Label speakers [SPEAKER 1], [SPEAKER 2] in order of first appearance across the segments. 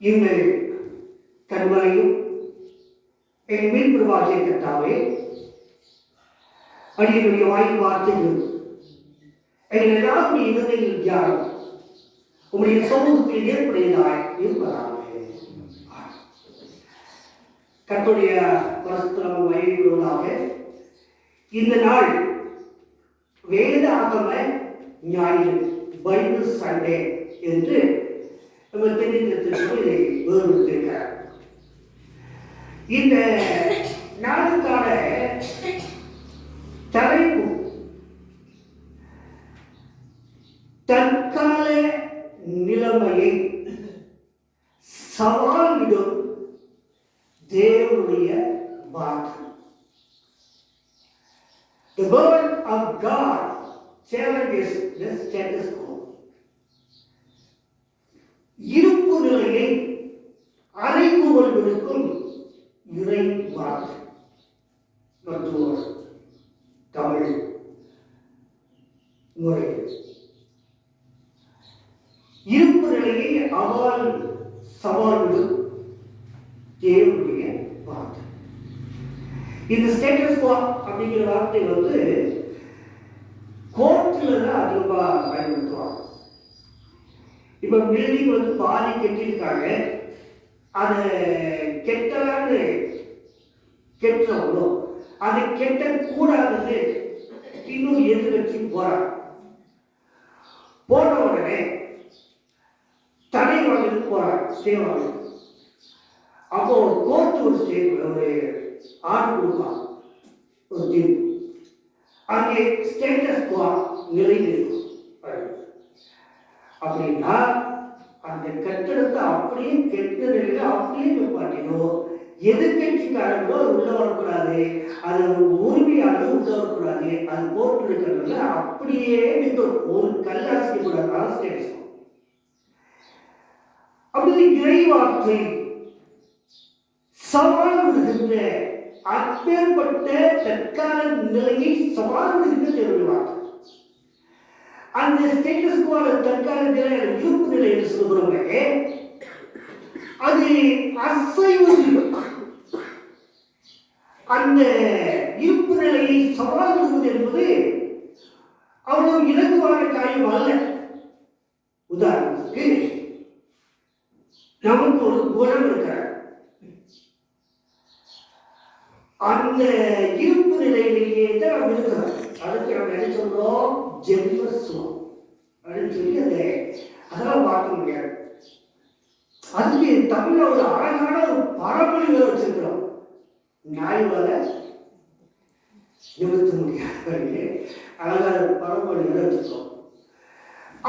[SPEAKER 1] எங்கள் கண்மலையும் என் மீன்புருவாகிய கட்டாவே அடியனுடைய வாய் வார்த்தைகள் எங்கள் எல்லாருடைய இருதையில் தியானம் உங்களுடைய சமூகத்தில் ஏற்புடையதாய் இருப்பதாக கற்புடைய பரஸ்பரம் வழிவிடுவதாக இந்த நாள் வேத ஆகம ஞாயிறு பைபிள் சண்டே என்று நம்ம தெரிந்திருக்கிறோம் இதை வேறுபடுத்திருக்கிறார் இந்த நாளுக்கான தலைப்பு தற்கால நிலைமையை சவாலிடும் தேவனுடைய வார்த்தை The word of God challenges the status quo. இருப்பு நிலையை அறிந்து இறை வாக்கு மருத்துவர் தமிழ் முறை. இருப்பு நிலையை அவால் சவால்விடும் தேவனுடைய வார்த்தை. இந்த ஸ்டேட்டஸ் அப்படிங்கிற வார்த்தை வந்து கோர்ட்டில் தான் அதிகமாக பயன்படுத்துவாங்க இப்போ பில்டிங் வந்து பாதி கட்டியிருக்காங்க அதை கெட்டலான்னு கெட்டவங்களோ அதை கெட்டக்கூடாதுன்னு இன்னும் எதிர்கட்சி போறாங்க. போன உடனே தடை வாங்கிறதுக்கு போறாங்க ஸ்டே வாங்க அப்போ கோர்ட் ஒரு ஸ்டே ஒரு ஆர்டர் கொடுப்பான் ஒரு தீர்ப்பு. அங்கே ஸ்டேட்டஸ் கோ நிலையில் இருக்கும் அப்படின்னா அந்த கட்டிடத்தை அப்படியே கெட்ட நிலையில அப்படியே நிப்பாட்டினோ எதிர்கட்சிக்காரங்களோ அது உள்ள வரக்கூடாது. அது உரிமையாளரும் உள்ள வரக்கூடாது. அது போட்டு இருக்கிறதுல அப்படியே நிற்கும் ஒரு கல்லாசிக்க கூடாது அதான் அப்படி இறைவார்த்தை சவால் விடுகின்ற அப்பேற்பட்ட தற்கால நிலையை சவால் விடுகின்ற தேவனுடைய அந்த ஸ்டேட்டஸ் கோல தற்கால நிலை இருப்பு நிலை என்று சொல்கிறோமே அது அசைவு அந்த இருப்பு நிலையை சவால் என்பது அவ்வளவு இலகுவான காரியம் அல்ல. உதாரணத்துக்கு நமக்கு ஒரு குணம் இருக்கிறார் அந்த இருப்பு நிலையிலேயே தான் நாம் இருக்கிறோம். அதுக்கு நம்ம என்ன சொல்றோம்? ஜென்மஸ்வம் அப்படின்னு சொல்லி அந்த அதெல்லாம் பார்க்க முடியாது. அதுக்கு தமிழ்ல ஒரு அழகான ஒரு பரமொழிகளை வச்சிருக்கிறோம். நியாயவாத நிறுத்த முடியாது. அழகான பரமொழிகளை வச்சிருக்கோம்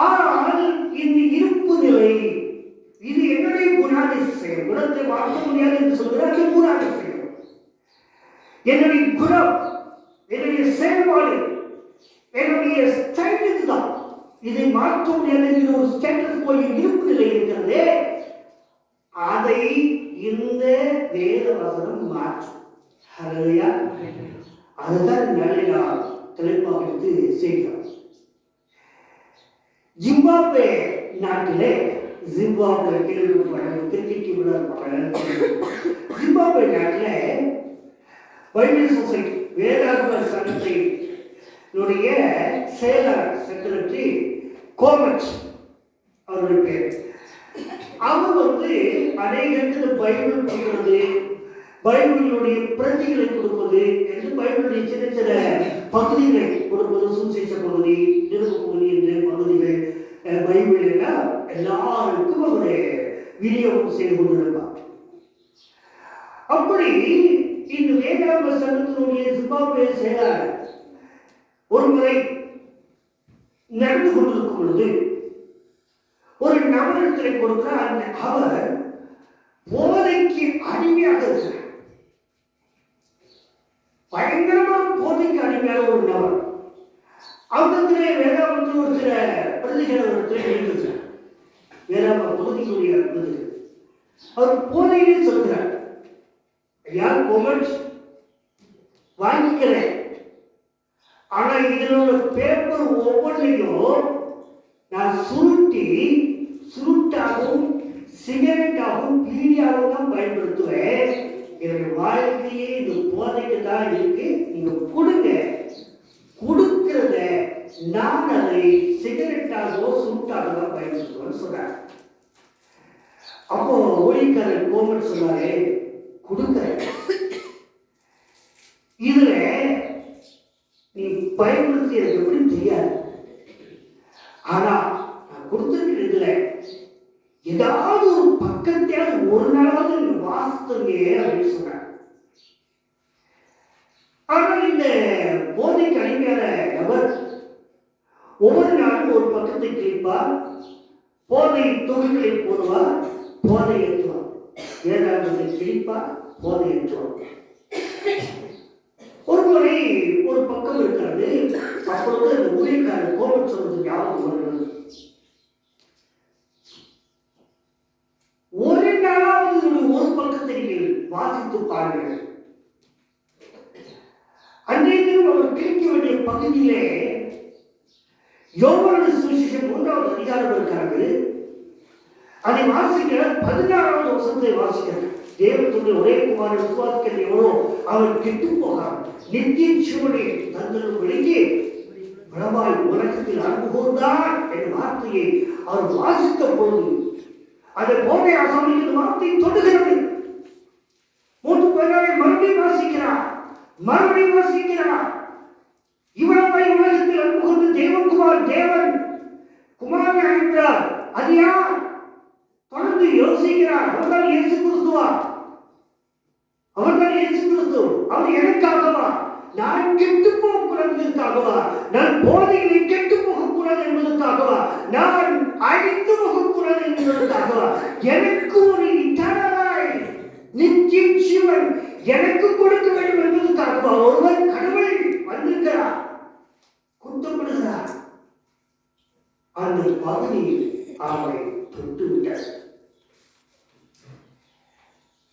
[SPEAKER 1] ஆனால் இந்த இருப்பு நிலை இது என்னுடைய குணாதிசயம். குணத்தை மாற்ற முடியாது என்று சொல்கிறார் அது குணாதிசயம். என்னுடைய குணம் என்னுடைய செயல்பாடு என்னுடைய ஸ்டைல் இதுதான் இதை மாற்ற முடியாது ஒரு ஸ்டேட்டஸ் போய் இருப்பு நிலை இருக்கிறதே அதை இந்த வேத வசனம் மாற்றும். ஹalleluya. அதுதான் நல்ல நான் தலைப்பாக எடுத்து செய்கிறோம் ஜிம்பாப்வே நாட்டிலே ஜிம்பாப்வே கேள்விப்பட்ட கிரிக்கெட் விளையாட ஜிம்பாப்வே நாட்டில் பைபிள் சொசைட்டி வேதாகம சங்கத்தினுடைய செயலாளர் செக்ரட்டரி கோமச் அவருடைய பேர். அவர் வந்து அநேகருக்கு பைபிள் கொடுக்கிறது பைபிளுடைய பிரதிகளை கொடுப்பது என்று பைபிளுடைய சின்ன சின்ன பகுதிகளை கொடுப்பது சுசேஷ பகுதி நிறுவ பகுதி என்று பகுதிகள் பைபிள் எல்லாம் எல்லாருக்கும் அவர் விநியோகம் செய்து கொண்டிருப்பார். அப்படி இந்த வேதாந்த சங்கத்தினுடைய ஜிம்பாப்வே செயலாளர் ஒரு முறை நடந்து கொண்டிருக்கும் பொழுது ஒரு நபரிடத்திலே கொடுக்கிறார் அந்த அவர் போதைக்கு அடிமையாக இருக்கிறார். பயங்கரமான போதைக்கு அடிமையாக ஒரு நபர். அவரிடத்திலே வேதாபத்தில் ஒரு சில பிரதிகளை அவரிடத்திலே எழுதுகிறார் வேதாந்த பகுதிக்குரிய பிரதிகள். அவர் போதையிலே சொல்கிறார். ஐயா கொமெண்ட் வாங்கிக்கிறேன். ஆனா இதுல உள்ள பேப்பர் ஒவ்வொன்றையும் நான் சுருட்டி சுருட்டாகவும் சிகரெட்டாகவும் பீடியாகவும் தான் பயன்படுத்துவேன். என்னுடைய வாழ்க்கையே இந்த போதைக்கு தான் இருக்கு. நீங்க கொடுங்க. கொடுக்கிறத நான் அதை சிகரெட்டாகவோ சுருட்டாக தான் பயன்படுத்துவேன்னு சொன்னார் அப்போ ஒளிக்காரர் கோமன் சொன்னாரு கொடுக்கிறேன் இதுல நீ பயன்படுத்தி எனக்கு எப்படி தெரியாது ஆனா நான் கொடுத்துருக்கிறதுல ஏதாவது ஒரு பக்கத்தையாவது ஒரு நாளாவது நீங்க வாசித்துங்க அப்படின்னு சொன்னார். ஆனால் இந்த போதை கலைஞர நபர் ஒவ்வொரு நாளும் ஒரு பக்கத்தை கிழிப்பார் போதை தொழில்களை போடுவார் போதை ஏற்றுவார். வேதாந்தத்தை கிழிப்பார் போதை ஏற்றுவார். ஒரு முறை ஒரு பக்கம் இருக்கிறது அப்பொழுது அந்த ஊழியக்காரர் கோபம் சொல்றது ஞாபகம் வருகிறது? ஒரு நாளாவது ஒரு பக்கத்தை நீங்கள் வாசித்து பாருங்கள். அன்றைய தினம் அவர் கிழிக்க வேண்டிய பகுதியிலே யோவான சுவிசேஷம் மூன்றாவது அதிகாரம் இருக்கிறது. அதை வாசிக்கிற பதினாறாவது வருஷத்தை வாசிக்கிறது தேவத்துடைய ஒரே குமாரன் விசுவாசிக்கிறது எவரோ அவர் கெட்டு போகார் நித்திய சிவனை தந்தரும் வெளியே பலமாய் உலகத்தில் அன்பு கூர்ந்தார் என்ற வார்த்தையை அவர் வாசித்த போது அதை போதை ஆசாமிக்கு வார்த்தை தொடுகிறது. மூன்று பதினாறை மறுபடியும் வாசிக்கிறார் மறுபடியும் வாசிக்கிறார். இவ்வளவாய் உலகத்தில் அன்பு கொண்டு தேவகுமார் தேவன் குமாரன் அழைத்தார் அது யார்? தொடர்ந்து யோசிக்கிறார். அவர்தான் இயேசு கிறிஸ்துவா? அவர்தான் இயேசு கிறிஸ்து. அவர் எனக்காகவா? நான் கெட்டு போகக்கூடாது என்பதற்காகவா நான் போதையிலே கெட்டு போகக்கூடாது என்பதற்காகவா? நான் அழிந்து போகக்கூடாது என்பதற்காகவா? எனக்கு ஒரு இத்தனாய் நித்திய ஜீவன் எனக்கு கொடுக்க வேண்டும் என்பதற்காகவா ஒருவர் கடவுள் வந்திருக்கிறார். குத்தப்படுகிறார். அந்த பகுதியில் அவரை தொட்டு விட்டார்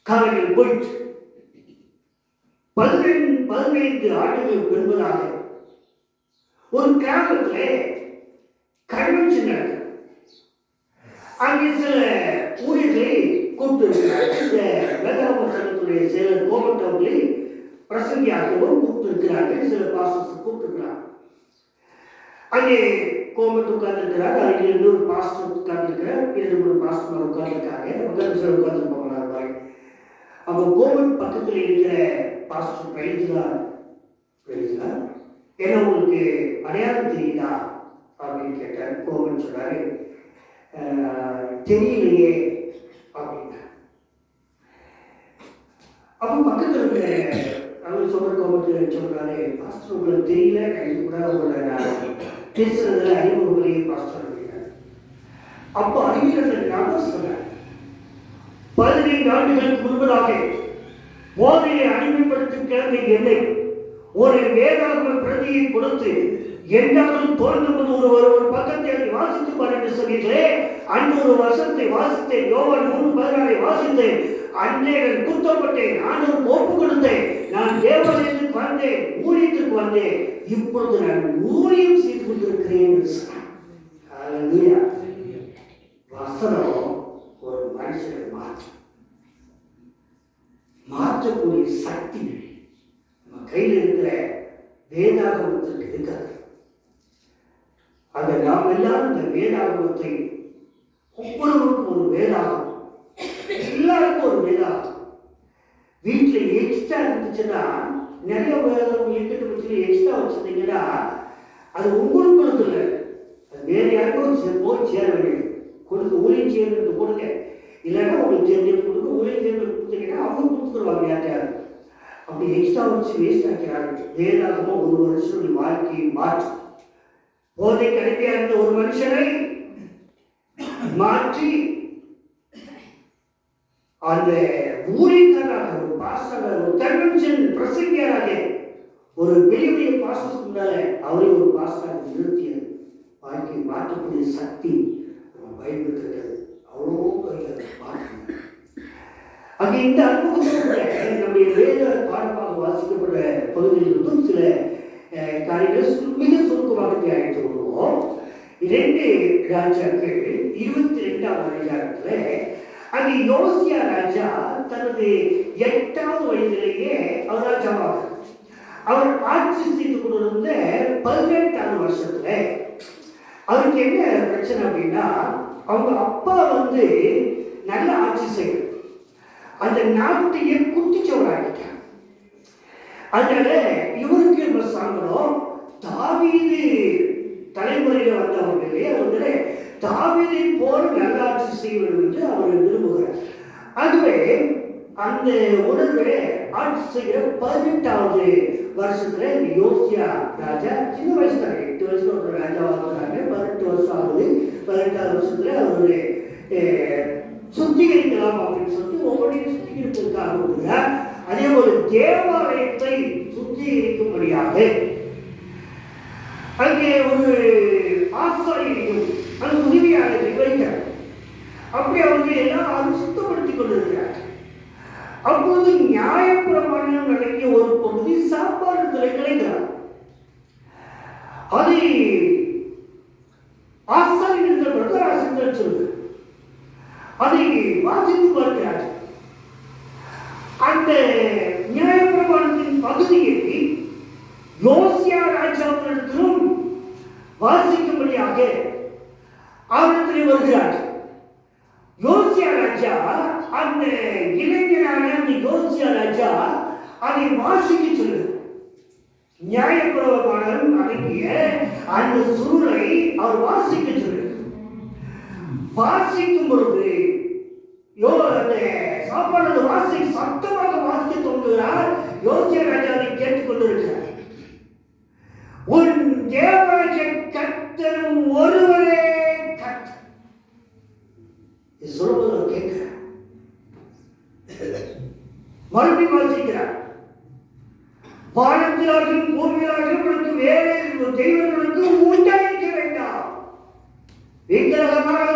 [SPEAKER 1] காலையில் போயிட்டு பதினைந்து பதினைந்து ஆண்டுகள் பின்பதாக ஒரு கிராமத்திலே கன்வென்ஷன் நடக்குது. அங்கே சில ஊழியர்களை கூப்பிட்டு இந்த வேதாம சங்கத்துடைய செயலர் கோமட் அவர்களை பிரசங்கியாகவும் கூப்பிட்டிருக்கிறார்கள். சில பாஸ்டர்ஸ் கூப்பிட்டுருக்கிறார் அங்கே கோமட் உட்கார்ந்துருக்கிறார். அருகில் இன்னொரு பாஸ்டர் உட்கார்ந்துருக்கிறார். இரண்டு மூணு பாஸ்டர் உட்கார்ந்துருக்காங்க உட்கார்ந்து சில உட்கார்ந்துருப்பாங்க அப்போ கோமட் பக்கத்தில் இருக்கிற பாஸ்டர் பிரைஸ்லாம் பிரைஸ்லாம் என்ன உங்களுக்கு அடையாளம் தெரியுதா? அப்படின்னு கேட்டார். கோமன் சொன்னாரு தெரியலையே அப்படின்னா அப்போ பக்கத்தில் இருக்கிற அவர் சொல்ற கோபத்தில் சொல்றாரு பாஸ்டர் உங்களுக்கு தெரியல கையில் கூட உங்களை நான் பேசுறதுல அறிமுகங்களே பாஸ்டர் அப்படின்னாரு. அப்போ அறிவியல் நான் சொன்னேன் பதினைந்து ஆண்டுகளுக்கு முன்பதாக போதையை அடிமைப்படுத்தும் கிழமை என்னை ஒரு வேதாகம பிரதியை கொடுத்து என்றாலும் தோன்றும்போது ஒருவர் ஒரு பக்கத்தை அதை வாசித்து பாருங்கள் என்று சொன்னீர்களே அன்று ஒரு வருஷத்தை வாசித்தேன் யோவன் மூணு பதினாறை வாசித்தேன். அன்றே நான் குத்தப்பட்டேன் நானும் ஒப்பு கொடுத்தேன். நான் தேவாலயத்துக்கு வந்தேன் ஊழியத்துக்கு வந்தேன். இப்பொழுது நான் ஊழியம் செய்து கொண்டிருக்கிறேன் வசனம் ஒரு மனுஷனை மாற்றும் மாற்றக்கூடிய சக்தி நம்ம கையில் இருக்கிற வேதாகமத்திற்கு இருக்காது. அதை நாம் எல்லாரும் இந்த வேதாகமத்தை ஒவ்வொருவருக்கும் ஒரு வேதாகம் எல்லாருக்கும் ஒரு வேதாகம் வீட்டில் எக்ஸ்ட்ரா இருந்துச்சுன்னா நிறைய வேதம் எட்டு பட்சத்தில் எக்ஸ்ட்ரா வச்சுருந்தீங்கன்னா அது உங்களுக்கு இல்லை அது வேறு யாருக்கும் போய் சேர வேண்டியது. கொடுக்க ஊழியம் செய்யறது கொடுங்க. இல்லைன்னா உங்களுக்கு தெரிஞ்சது கொடுக்க ஊழியம் செய்யறது கொடுத்தீங்கன்னா அவங்க கொடுத்துருவாங்க யார்ட்டையாவது அப்படி எக்ஸ்ட்ரா வச்சு வேஸ்ட் ஆக்கிறாங்க வேதாகமோ ஒரு மனுஷனுடைய வாழ்க்கையை மாற்றும் போதை கடைப்பியா இருந்த ஒரு மனுஷனை மாற்றி அந்த ஊழியக்காரராக ஒரு பாஸ்டராக ஒரு கன்வென்ஷன் பிரசங்கியராக ஒரு பெரிய பெரிய பாஸ்டர்ஸ் முன்னால அவரை ஒரு பாஸ்டராக நிறுத்தியது வாழ்க்கையை மாற்றக்கூடிய சக்தி நம்ம பயன்படுத்துகிறது அவ்வளோ கையில் மாற்றம் அங்கே இந்த அனுபவத்தோட நம்முடைய வேத பாடமாக வாசிக்கப்படுற பகுதியிலிருந்தும் சில அஹ், காரியங்களை மிக சுருக்கமாக தியானித்து கொள்வோம். இரண்டு ராஜாக்கள் இருபத்தி ரெண்டாம் அதிகாரத்துல அங்கே யோசியா ராஜா தனது எட்டாவது வயதிலேயே அவர் ராஜாவாக அவர் ஆட்சி செய்து கொண்டிருந்த பதினெட்டாவது வருஷத்துல அவருக்கு என்ன பிரச்சனை அப்படின்னா அவங்க அப்பா வந்து நல்ல ஆட்சி செய்யணும். அந்த நாட்டையே குட்டிச்சவராகிட்டார் அதனால இவருக்கு என்ன சாங்கணும் தாவீது தலைமுறையில வந்தவர்களே வந்து தாவீதை போல நல்லாட்சி செய்வது என்று அவர் விரும்புகிறார். அதுவே அந்த உணர்விலே ஆட்சி செய்கிற பதினெட்டாவது வருஷத்துல இந்த யோசியா ராஜா சின்ன வயசு தானே எட்டு வயசுல ஒரு ராஜா பதினெட்டு வருஷம் ஆகுது. பதினெட்டாவது வருஷத்துல அவரு சுத்திகரிக்கலாம் அப்படின்னு சொல்லிட்டு ஒவ்வொன்றையும் சுத்திகரிப்பதற்காக விடுகிறார் அதே போல தேவாலயத்தை சுத்திகரிக்கும்படியாக அங்கே ஒரு ஆசாரியையும் அந்த உதவியாளரை வைத்தார் அப்படி அவர்கள் எல்லாரும் சுத்தப்படுத்திக் கொண்டிருக்கிறார். அப்போது நியாயப்பிரமாணம் அடங்கிய ஒரு பகுதி சாப்பாடு கிடைக்கிறார் அதை ஆசாரியர்கள் பிரதராசங்கள் சொல்லுங்க அதை வாசித்து பார்க்கிறார் அந்த நியாயப்பிரமாணத்தின் பகுதியை யோசியா ராஜாவிடத்திலும் வாசிக்கும்படியாக அவரிடத்தில் வருகிறார். யோசியா ராஜா அந்த இளைஞரான அந்த யோசியா ராஜா அதை வாசிக்க சொல்லு நியாயப்பிரமாணம் அடங்கிய அந்த சூழலை அவர் வாசிக்க சொல்லு வாசிக்கும் பொழுது யோ அந்த சாப்பாடு வாசி சத்தமாக வாசிக்க தோன்றுகிறார் யோசிய ராஜாவை கேட்டுக்கொண்டிருக்கிறார் உன் தேவராஜ கத்தரும் ஒருவரே கர்த்தர். இது கேட்கிறார். மறுபடியும் வாசிக்கிறார். வானத்திலாகவும் பூமியிலாகவும் உங்களுக்கு வேறு தெய்வங்களுக்கு உண்டாயிருக்க வேண்டாம். விக்கிரகமாக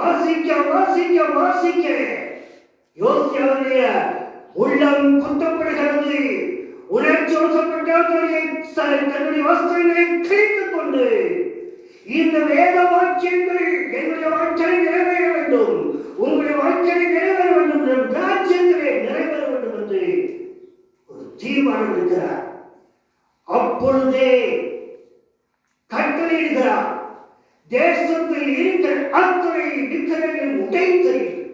[SPEAKER 1] வாசிக்க வாசிக்க வாசிக்க. யோசியாவுடைய உள்ளம் குத்தப்படுகிறது. உணர்ச்சி தன்னுடைய வஸ்திரங்களை கிழித்துக் கொண்டு இந்த வேத வாக்கியங்கள் என்னுடைய வாழ்க்கையை நிறைவேற வேண்டும். உங்களுடைய வாழ்க்கையை நிறைவேற வேண்டும். என்ற ராஜ்யத்திலே நிறைவேற வேண்டும் என்று ஒரு தீர்மானம் இருக்கிறார் அப்பொழுதே கட்டளையிடுகிறார். தேசத்தில் இருக்கிற அத்தனை விக்கிரங்களை உடைத்தறியும்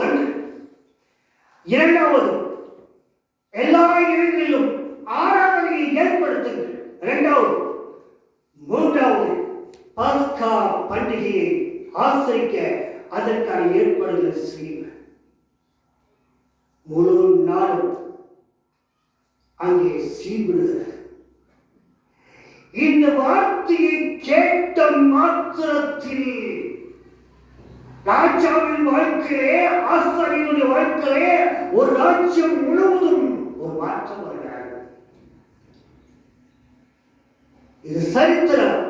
[SPEAKER 1] ஒன்று. இரண்டாவது எல்லா இடங்களிலும் ஆராதனையை ஏற்படுத்துங்கள். இரண்டாவது மூன்றாவது பஸ்கா பண்டிகையை ஆசிரிக்க அதற்கான ஏற்பாடுகளை செய்யுங்கள். முழு நாளும் அங்கே சீர்விடுகிறார் இந்த வார்த்தையை கேட்ட மாத்திரத்தில் ராஜாவின் வாழ்க்கையிலே ஆசாரியனுடைய வாழ்க்கையிலே ஒரு ராஜ்யம் முழுவதும் ஒரு மாற்றம் வருகிறார்கள் இது சரித்திரம்.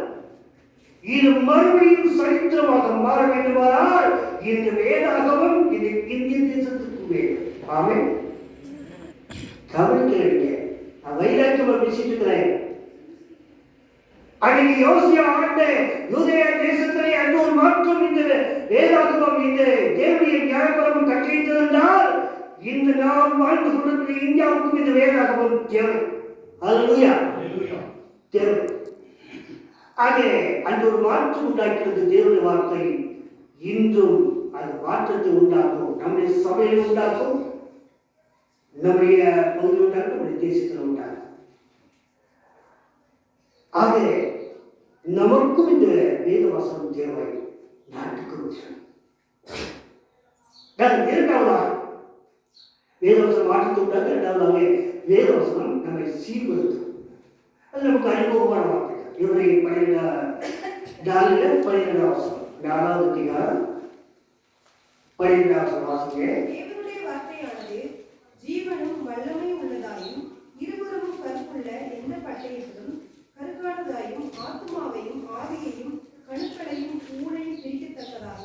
[SPEAKER 1] இது மறுபடியும் சரித்திரமாக மாற வேண்டுமானால் இந்த வேதாகவும் இது இந்திய தேசத்துக்கு வேண்டும் ஆமே கவனிக்கிறீங்க நான் வைராக்கியமா பேசிட்டு இருக்கிறேன். அன்னைக்கு யோசியா ஆண்ட யூதேய தேசத்திலே அந்த ஒரு மாற்றம் இந்த வேதாகமம் இந்த தேவனுடைய நியாயபுரம் கட்டியிருந்தால் இந்த நாம் வாழ்ந்து கொண்டிருக்கிற இந்தியாவுக்கும் இந்த வேதாகமம் தேவை. அல்லேலூயா தேவை. ஆக அந்த ஒரு மாற்றம் உண்டாக்கிறது தேவனுடைய வார்த்தை இன்றும் அது மாற்றத்தை உண்டாக்கும். நம்முடைய சபையில் உண்டாக்கும். நம்முடைய பகுதியில் உண்டாக்கும். நம்முடைய தேசத்தில் உண்டாக்கும். ஆகவே நமக்கும் இந்த வேத வசனம் தேவை நாட்டுக்கும் தேவை இரண்டாவதாக வேதவசனம் மாற்றத்தை விட்டாங்க இரண்டாவதாக வேதவசனம் நம்மை சீர்படுத்தும். அது நமக்கு அனுபவமான வார்த்தை இவரை பன்னிரெண்டா டாலில் பன்னிரெண்டாம் வசனம் நாலாவது அதிகாரம் பன்னிரெண்டாம் வாசிங்க.
[SPEAKER 2] தேவனுடைய ஜீவனும் வல்லமை உள்ளதாயும் இருபுறமும் கருப்புள்ள எந்த பட்டயத்திலும் கருக்கானதாயும் ஆத்மாவையும் ஆவியையும் கணுக்களையும் ஊழையும் பிரிக்கத்தக்கதாக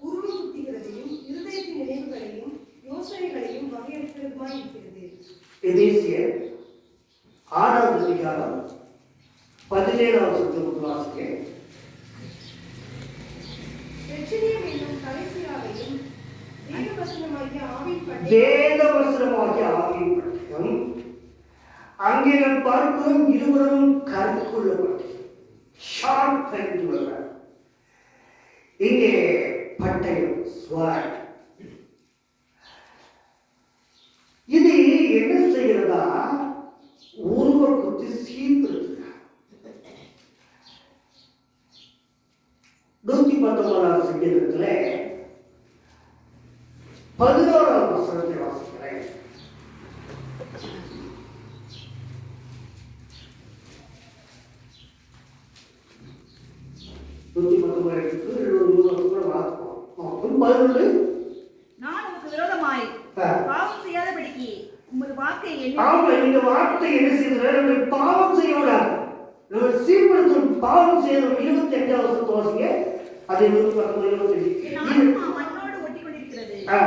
[SPEAKER 2] உருவம் குத்துகிறதையும் இருதயத்தின் நினைவுகளையும் யோசனைகளையும் வகையெடுக்கிறதுமாய் இருக்கிறது.
[SPEAKER 1] எதேசியர் ஆறாவது அதிகாரம் பதினேழாவது சத்தம் வாசிங்க.
[SPEAKER 2] பிரச்சனையம் என்னும் கடைசியாவையும் தேவவசனமாகிய ஆவின்
[SPEAKER 1] ஆவியின் பட்டயம் அங்கே நாம் பார்க்கிறோம் இருவரும் கருத்து பட்டயம் ஷார்ப் இங்கே பட்டயம் ஸ்வாட் இது என்ன செய்கிறதா? உருவ குத்தி சீர்படுத்துகிறார். நூத்தி பத்தொன்பதாம் சங்கீதத்துல பதினோராம் வசனத்தை வாசிக்கிறேன். நூத்தி பத்தொன்பது எழுபது வருஷம் கூட வாசிப்போம் பதினொன்று?
[SPEAKER 3] நான் உமக்கு விரோதமாய். பாவம் செய்யாதபடிக்கு உமது வாக்கை
[SPEAKER 1] ஆமா
[SPEAKER 3] எண்ணி
[SPEAKER 1] இந்த வார்த்தை என்ன நம்ம பாவம் செய்யக்கூடாது நம்ம சீர்படுத்தும் பாவம் செய்யணும். இருபத்தி வருஷத்து வாசிங்க. அது நூத்தி பத்தொன்பது இருபத்தி ஆ.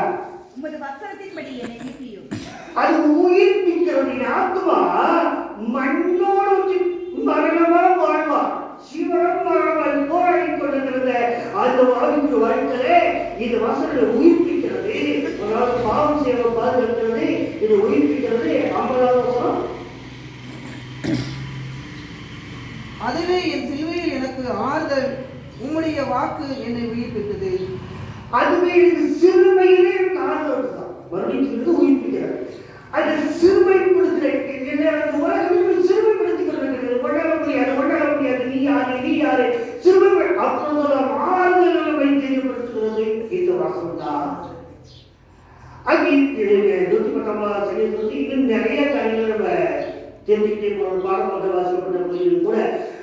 [SPEAKER 3] உமது வசனத்தின்படி என்னை மீட்பியும்
[SPEAKER 1] அது உயிர்ப்பிக்கிறது ஆத்மா மண்ணோடு மரணமா வாழ்வா சிவனம் மரணம் போராடி கொண்டிருக்கிறத அந்த வாழ்க்கை வாழ்க்கையிலே இது வசனத்தை உயிர்ப்பிக்கிறது. நாள் பாவம் செய்ய பாதுகாக்கிறது. இது உயிர்ப்பிக்கிறது. ஐம்பதாவது வசனம்.
[SPEAKER 4] அதுவே என் சிலுவையில் எனக்கு ஆறுதல். உம்முடைய வாக்கு என்னை உயிர்ப்பித்தது.
[SPEAKER 1] அதுவே இது சிறுமையிலே காரணம் தான் மறுபடியும் சொல்றது உயிர்ப்பிக்கிறார் அது சிறுமைப்படுத்துற என்ன அந்த உலகம் சிறுமைப்படுத்திக் கொண்டிருக்கிறது கொண்டாட முடியாது கொண்டாட முடியாது நீ யாரு நீ யாரு சிறுமை அப்பொழுது ஆறுதல் நிலைமை தெரியப்படுத்துகிறது இந்த வாசம் தான் அங்கே நூத்தி பத்தொன்பதாம் சங்கீதத்தில் இன்னும் நிறைய காரியங்கள் நம்ம தெரிஞ்சுக்கிட்டே போகணும் பாடமாக வாசிக்கப்பட்ட கோயிலும் கூட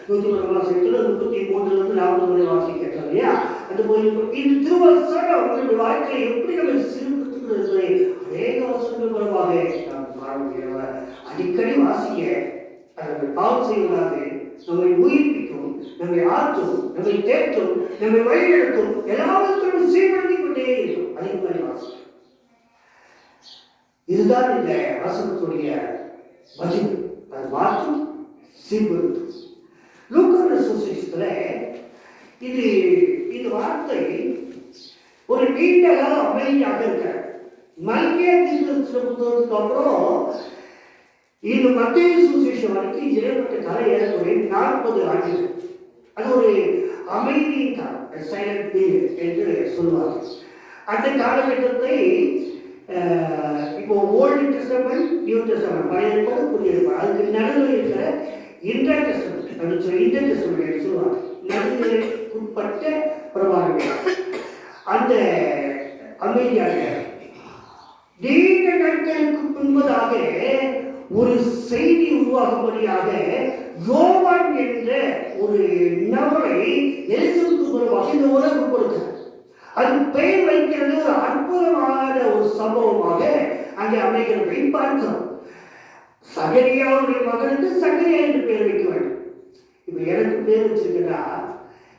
[SPEAKER 1] நூத்தி பத்தொன்பதாம் சங்கீதத்தில் முப்பத்தி மூணுல இருந்து நாற்பது வரை வாசிக்கிறோம் இல்லையா அந்த கோயில் இது திருவசனம் உங்களுடைய வாழ்க்கையை எப்படி நம்ம சிறுபடுத்துகிறது அநேக வசனங்கள் மூலமாக நாம் காண முடியும் அடிக்கடி வாசிக்க அதை பாவம் செய்வதாக நம்மை உயிர்ப்பிக்கும் நம்மை ஆற்றும் நம்மை தேற்றும் நம்மை வழிநடத்தும் எல்லாவற்றையும் சீர்படுத்திக் கொண்டே இருக்கும். அதே மாதிரி வாசிக்கும் இதுதான் இந்த வசனத்துடைய பதில் அது மாற்றும் சீர்படுத்தும். லூக்கோட சுசேஷத்துல இது இந்த வார்த்தை ஒரு நீண்ட கால அமைதியாக இருக்கிற மல்கிய தீர்க்க புத்தகத்துக்கு அப்புறம் இந்த மத்திய சுசேஷம் வரைக்கும் இறைப்பட்ட கலை ஏறக்குறைய நாற்பது ஆண்டுகள். அது ஒரு அமைதியின் காலம் சைலண்ட் பீரியட் என்று சொல்லுவாங்க அந்த காலகட்டத்தை இப்போ ஓல்டு டெஸ்டமெண்ட் நியூ டெஸ்டமெண்ட் பழைய ஏற்பாடு புதிய ஏற்பாடு அதுக்கு நடுவில் இருக்கிற இன்டர் டெஸ்டமெண்ட் அப்படின்னு சொல்லி இன்டர் டெஸ்டமெண்ட் என்று சொல்லுவாங்க. நடுநிலைக்குட்பட்ட பிரபாகங்கள் அந்த அமைதியாக நீண்ட நாட்களுக்கு முன்பதாக ஒரு செய்தி உருவாகும்படியாக யோவான் என்ற ஒரு நபரை எலிசபெத்து மூலமாக இந்த உலகம் கொடுக்கிறார். அது பெயர் வைக்கிறது ஒரு அற்புதமான ஒரு சம்பவமாக அங்கே அமைகிறதை பார்க்கிறோம் சகரியாவுடைய மகனுக்கு சகரியா என்று பெயர் வைக்க வேண்டும். இப்போ எனக்கு பேர் வச்சிருக்கா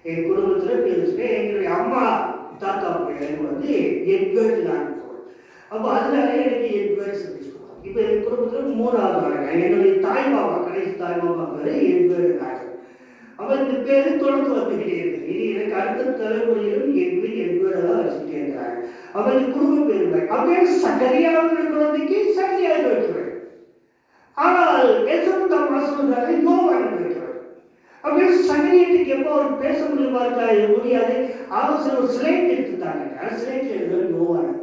[SPEAKER 1] என் குடும்பத்தில் பேர் வச்சிருக்கேன். எங்களுடைய அம்மா தாத்தா பேர் வந்து எட்வர்ட் நான் அப்போ அதனால எனக்கு எட்வர்ட் சொல்லி இப்போ என் குடும்பத்துல மூணாவது ஆளுங்க. என்னுடைய தாய் மாமா கடைசி தாய் மாமா பேரு எட்வர்ட் நாயகன் அப்ப இந்த பேரு தொடர்ந்து வந்துகிட்டே இருக்கு இனி எனக்கு அடுத்த தலைமுறையிலும் எட்வர்ட் எட்வர்ட் தான் வச்சுட்டே இருக்கிறாங்க. அப்ப குடும்ப பெருமை அப்படியே சகரியாவுடைய குழந்தைக்கு சகரியா வைக்கிறேன் ஆனால் எசபுத்தா சொல்றாரு நோவாக இருக்கிறார் அப்படியே சங்கீதத்துக்கு எப்போ அவர் பேச முடியுமா இருக்கா? இது முடியாது. அவசர ஒரு சிலைட் எடுத்துட்டாங்க சிலைட் எழுதுறது நோவானது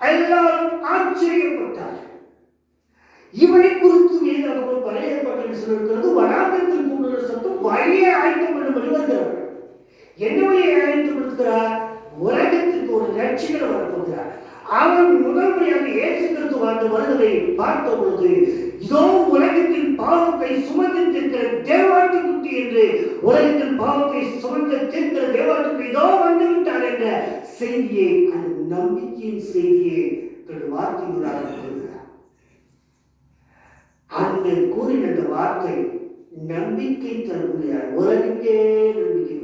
[SPEAKER 1] எல்லாரும் ஆச்சரியப்பட்டார். இவனை குறித்து வேதாகமும் வரையப்பட்டது ஏற்பாட்டில் சொல்லிருக்கிறது வனாந்தரத்தில் கூடுதல் சத்தம் வழியை ஆயத்தம் பண்ணும்படி வருகிறார் என்ன வழியை ஆயத்தப்படுத்துகிறார் உலகத்திற்கு ஒரு ரட்சிகர் வரப்போகிறார் அவன் முதன்மையாக இயேசு கிறிஸ்து வாழ்ந்து வருவதை பார்த்த பொழுது இதோ உலகத்தின் பாவத்தை சுமந்து தீர்க்கிற தேவாட்டு குட்டி என்று உலகத்தின் பாவத்தை சுமந்து தீர்க்கிற தேவாட்டு குட்டி இதோ வந்து விட்டார் என்ற செய்தியை அந்த நம்பிக்கையின் செய்தியை தன் வார்த்தைகளாக கூறுகிறார். அந்த கூறின அந்த வார்த்தை நம்பிக்கை தரக்கூடிய உலகுக்கே நம்பிக்கை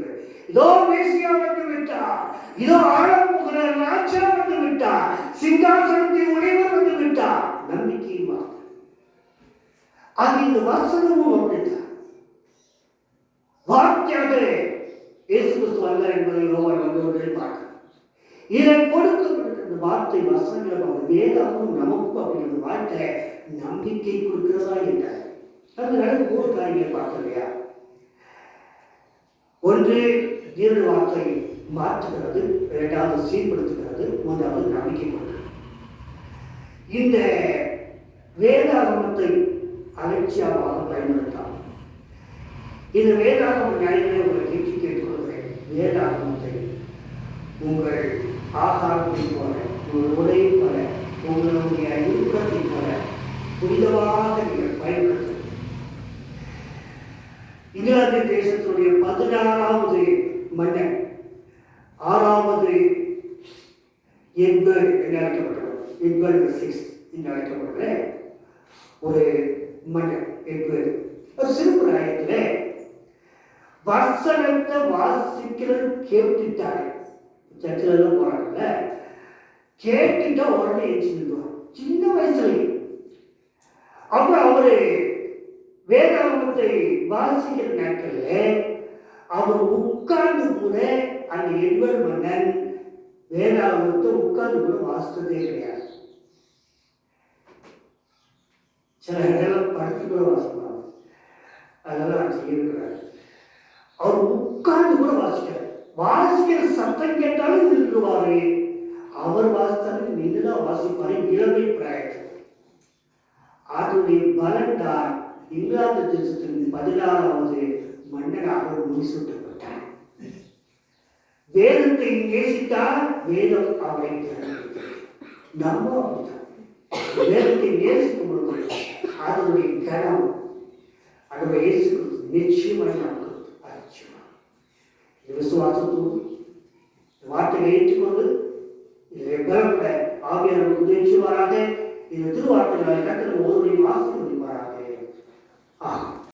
[SPEAKER 1] இதோ மேசியா வந்து விட்டார். இதோ ஆழமுகிற ராஜா வந்து விட்டார். சிங்காசனத்தின் உடையவர் வந்து விட்டார். நம்பிக்கை வார்த்தை அது இந்த வசனமும் அப்படித்தான். வார்த்தையாக இயேசு கிறிஸ்து வந்தார் என்பதை யோவான் வந்தவர்கள் பார்க்க இதை கொடுக்கப்பட்ட இந்த வார்த்தை வசனங்களும் அவர் வேதாவும் நமக்கும் அப்படிங்கிற வார்த்தை நம்பிக்கை கொடுக்கிறதா என்றார். அதனால மூணு காரியங்களை பார்க்கலையா ஒன்று தீர்வு வார்த்தை மாற்றுகிறது இரண்டாவது சீர்படுத்துகிறது மூன்றாவது நம்பிக்கை கொடுக்கிறது இந்த வேதாகமத்தை அலட்சியமாக பயன்படுத்தாம் இந்த வேதாகம நிலைகளை உங்களை கேட்டு கேட்டுக்கொள்கிறேன். வேதாகமத்தை உங்கள் ஆகாரத்தை போல உங்கள் உடையை போல உங்களுடைய இறுக்கத்தை போல புனிதமாக நீங்கள் பயன்படுத்த இங்கிலாந்து தேசத்துடைய பதினாறாவது மன்னன். ஆறாவது எட்வர்ட் என்று அழைக்கப்படுறார் எட்வர்ட் சிக்ஸ் என்று அழைக்கப்படுற ஒரு மன்னன் எட்வர்ட் ஒரு சிறு பிராயத்தில் வசனத்தை வாசிக்கிறது கேட்டுட்டாரு சர்ச்சிலெல்லாம் போறாங்கல்ல கேட்டுட்டா உடனே எச்சு நின்றுவார் சின்ன வயசுலயே. அப்புறம் அவரு வேதாந்தத்தை வாசிக்கிற நாட்களில் அவர் உட்கார்ந்து கூட அந்த எண்பது மன்னன் வேதாகமத்தை உட்கார்ந்து கூட வாசித்ததே கிடையாது. சில நேரம் படுத்து கூட வாசிப்பாங்க. அதெல்லாம் செய்யக்கூடாது அவர் உட்கார்ந்து கூட வாசிக்கிறார். வாசிக்கிற சத்தம் கேட்டாலும் நின்றுவாரு அவர் வாசித்தாலும் நின்றுதான் வாசிப்பாரு. இளமை பிராயத்தில் அதனுடைய பலன் தான் இங்கிலாந்து தேசத்தின் பதினாறாவது மன்னனாக முடிசூட்டப்பட்டார் வேதத்தை நேசித்தால் வேதம் அவரை திறந்தது. நம்ம அப்படித்தான். வேதத்தை நேசிக்கும் பொழுது அதனுடைய கனம் அதனுடைய இயேசு நிச்சயமாக நமக்கு அரிச்சுமா இந்த விசுவாசத்தோடு இந்த வார்த்தையை ஏற்றுக்கொண்டு இதை பலப்பட ஆவியார் உதவிச்சுவாராக இந்த திருவார்த்தைகளை கட்டளை ஒருவரையும் ஆசீர்வதிப்பாராக. ஆகும்